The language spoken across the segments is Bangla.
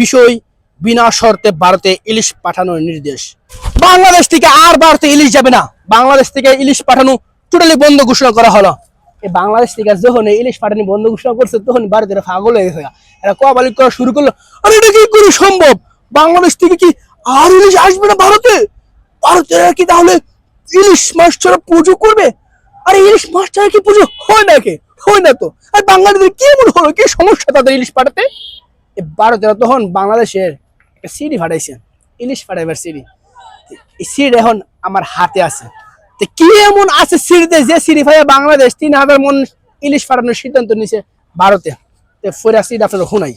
বিষয় বিনা শর্তে ভারতে ইলিশ পাঠানোর নির্দেশ। বাংলাদেশ থেকে আর ভারতে ইলিশ যাবে না। বাংলাদেশ থেকে ইলিশ পাঠানো টোটালি বন্ধ ঘোষণা করা হলো। বাংলাদেশ থেকে যখন ইলিশ পাঠানো বন্ধ ঘোষণা করছে তখন ভারতের পাগল হয়ে গেছে এরা কবালি করা শুরু করল। আরে এটা কি করে সম্ভব? বাংলাদেশ থেকে কি আর ইলিশ আসবে না ভারতে? ভারতের কি তাহলে ইলিশ মাছ ছাড়া পুজো করবে? আরে ইলিশ মাছ ছাড়া কি পুজো হয় না কে হয় না তো। আর বাঙালিদের কি এমন হলো? কি সমস্যা তাদের ইলিশ পাঠাতে? এ ভারতেরা তখন বাংলাদেশের একটা সিডি ফাটাইছে ইলিশ ফাটাইবার সিডি এই সিডি এখন আমার হাতে আছে। তো কি এমন আছে সিডিতে যে সিডি ফাইয়া বাংলাদেশ তিন হাজার মন ইলিশ ফাটানোর সিদ্ধান্ত নিছে ভারতে। তো ফোরা সিড আপনারা শুনাই।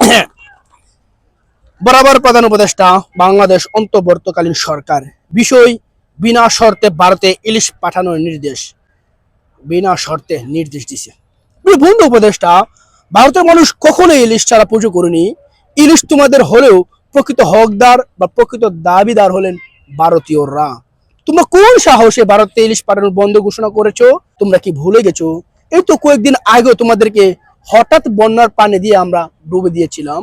বরাবর প্রধান উপদেষ্টা, বাংলাদেশ অন্তর্বর্তীকালীন সরকার। বিষয়, বিনা শর্তে ভারতে ইলিশ পাঠানোর নির্দেশ। বিনা শর্তে নির্দেশ দিছে। বন্ধু উপদেষ্টা ভারতের মানুষ কখনো ইলিশ ছাড়া পুজো করেনি। ইলিশ তোমাদের হলেও প্রকৃত হকদার বা প্রকৃত দাবিদার হলেন ভারতীয়রা। তোমরা কোন সাহসে ভারতে ইলিশ পাঠানোর বন্ধ ঘোষণা করেছ? তোমরা কি ভুলে গেছো? এই তো কয়েকদিন আগেও তোমাদেরকে হঠাৎ বন্যার পানি দিয়ে আমরা ডুবে দিয়েছিলাম।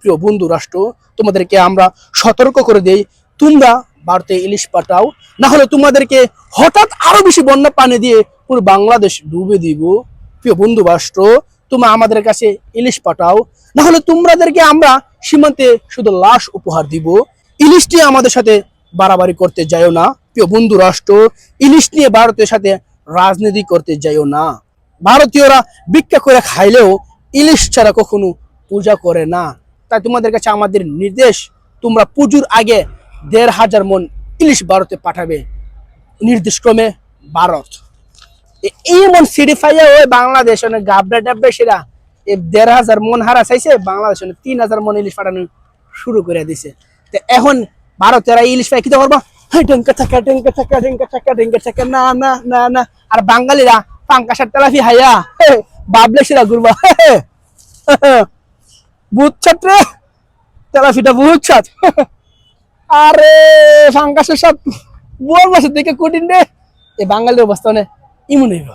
প্রিয় বন্ধু রাষ্ট্র, তোমাদেরকে আমরা সতর্ক করে দেই, তোমরা ভারতে ইলিশ পাঠাও না হলে তোমাদেরকে হঠাৎ আরও বেশি বন্যা পানি দিয়ে পুরো বাংলাদেশ ডুবে দিব। প্রিয় বন্ধু রাষ্ট্র তোমরা আমাদের কাছে ইলিশ পাঠাও। না হলে তোমাদেরকে আমরা সীমান্তে শুধু লাশ উপহার দিব। ইলিশটি আমাদের সাথে বাড়াবাড়ি করতে যাইও না। প্রিয় বন্ধু রাষ্ট্র, ইলিশ নিয়ে ভারতের সাথে রাজনীতি করতে যাইও না। ভারতীয়রা ভিক্ষা করে খাইলেও ইলিশ ছাড়া কখনো পূজা করে না। তাই তোমাদের কাছে আমাদের নির্দেশ, তোমরা পুজোর আগে দেড় হাজার মন ইলিশ ভারতে পাঠাবে। নির্দেশ ক্রমে ভারত। এমন সিডি ফাইয়া ওই বাংলাদেশ অনেক গাবড়া ডাবড়া সেরা। দেড় হাজার মন হারা চাইছে, বাংলাদেশ অনেক তিন হাজার মন ইলিশ পাঠানো শুরু করে দিছে। তো এখন ভারতেরা ইলিশ পাই কি করব? ডেঙ্কা থাকা ডেঙ্কা থাকা ডেঙ্কা থাকা ডেঙ্কা না না না না। আর বাঙালিরা পাঙ্কাশার তেলাফি হাইয়া বাবলে সেরা ঘুরবা বুথ ছাত্রে তেলাফিটা বুথ ছাত আরে ফাঙ্কাসের সব বোয়াল মাসের দিকে কঠিন রে। এই বাঙালির অবস্থা মানে ইমন হইব